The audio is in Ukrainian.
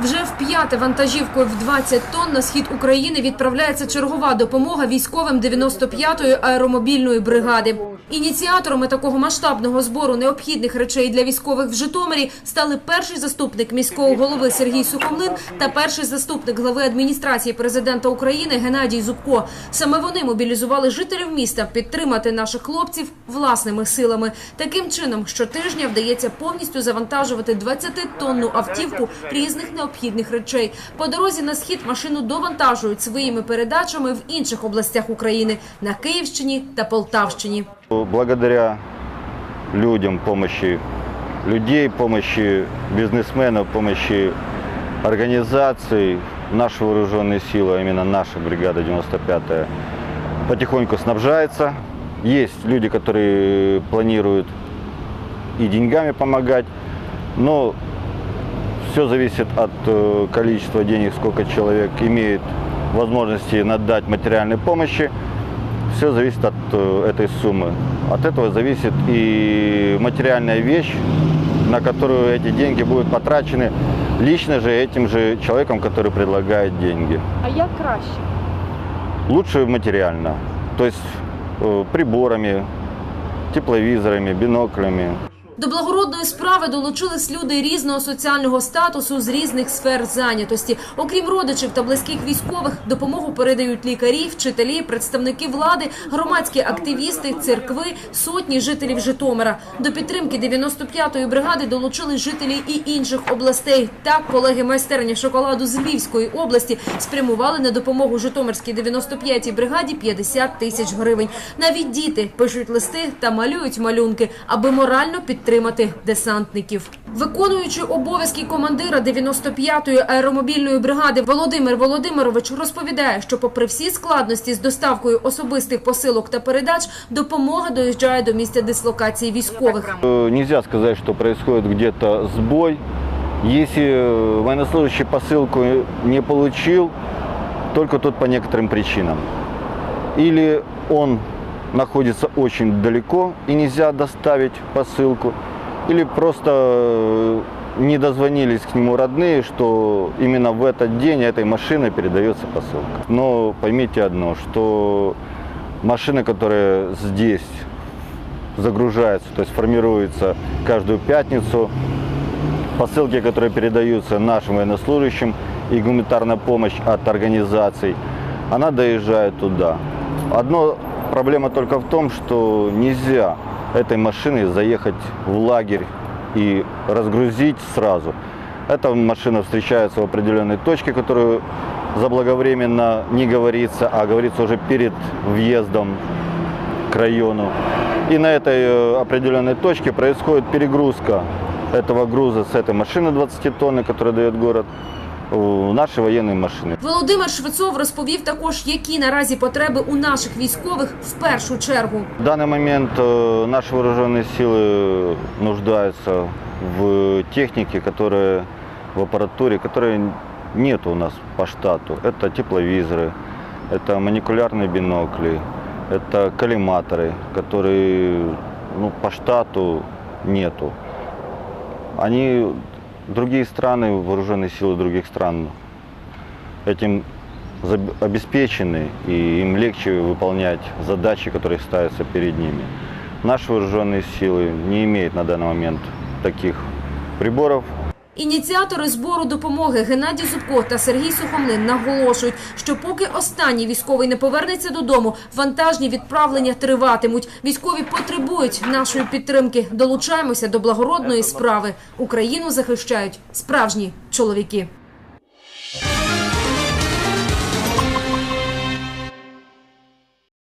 Вже в п'яте вантажівкою в 20 тонн на схід України відправляється чергова допомога військовим 95-ї аеромобільної бригади. Ініціаторами такого масштабного збору необхідних речей для військових в Житомирі стали перший заступник міського голови Сергій Сухомлин та перший заступник глави адміністрації президента України Геннадій Зубко. Саме вони мобілізували жителів міста підтримати наших хлопців власними силами. Таким чином, щотижня вдається повністю завантажувати 20-тонну автівку різних необхідних речей. По дорозі на схід машину довантажують своїми передачами в інших областях України на Київщині та Полтавщині. Благодаря людям, помощи людей, помощи бизнесменов, помощи организаций, наши вооруженные силы, а именно наша бригада 95-я, потихоньку снабжается. Есть люди, которые планируют и деньгами помогать, но все зависит от э, количества денег, сколько человек имеет возможности надать материальной помощи. Все зависит от э, этой суммы. От этого зависит и материальная вещь, на которую эти деньги будут потрачены лично же этим же человеком, который предлагает деньги. А як краще? Лучше материально, то есть э, приборами, тепловизорами, биноклями. До благородної справи долучились люди різного соціального статусу з різних сфер зайнятості. Окрім родичів та близьких військових, допомогу передають лікарі, вчителі, представники влади, громадські активісти, церкви, сотні жителів Житомира. До підтримки 95-ї бригади долучились жителі і інших областей. Так, колеги майстерні шоколаду з Львівської області спрямували на допомогу Житомирській 95-й бригаді 50 тисяч гривень. Навіть діти пишуть листи та малюють малюнки, аби морально підтримати десантників. Виконуючи обов'язки командира 95-ї аеромобільної бригади Володимир Володимирович розповідає, що, попри всі складності з доставкою особистих посилок та передач, допомога доїжджає до місця дислокації військових. Э, Нельзя сказать, что происходит где-то сбой. Если э, военнослужащий посылку не получил, только тут по некоторым причинам. Или он находится очень далеко и нельзя доставить посылку, или просто э, не дозвонились к нему родные, что именно в этот день этой машиной передается посылка. Но поймите одно, что машина, которая здесь загружается, то есть формируется каждую пятницу. Посылки, которые передаются нашим военнослужащим и гуманитарная помощь от организаций, она доезжает туда. Одна проблема только в том, что нельзя этой машиной заехать в лагерь и разгрузить сразу. Эта машина встречается в определенной точке, которую заблаговременно не говорится, а говорится уже перед въездом к району. И на этой э, определенной точке происходит перегрузка этого груза с этой машины 20 тонн, которая дает город, в наши военные машины. Володимир Швецов розповів також, які наразі потреби у наших військових в першу чергу. В данный момент э, наши вооруженные силы нуждаются в технике, которая в аппаратуре, которой нет у нас по штату. Это тепловизоры, это маникулярные бинокли, это коллиматоры, которые ну, по штату нету. Они, другие страны, вооруженные силы других стран этим обеспечены, и им легче выполнять задачи, которые ставятся перед ними. Наши вооруженные силы не имеют на данный момент таких приборов, Ініціатори збору допомоги Геннадій Зубко та Сергій Сухомлин наголошують, що поки останній військовий не повернеться додому, вантажні відправлення триватимуть. Військові потребують нашої підтримки. Долучаємося до благородної справи. Україну захищають справжні чоловіки.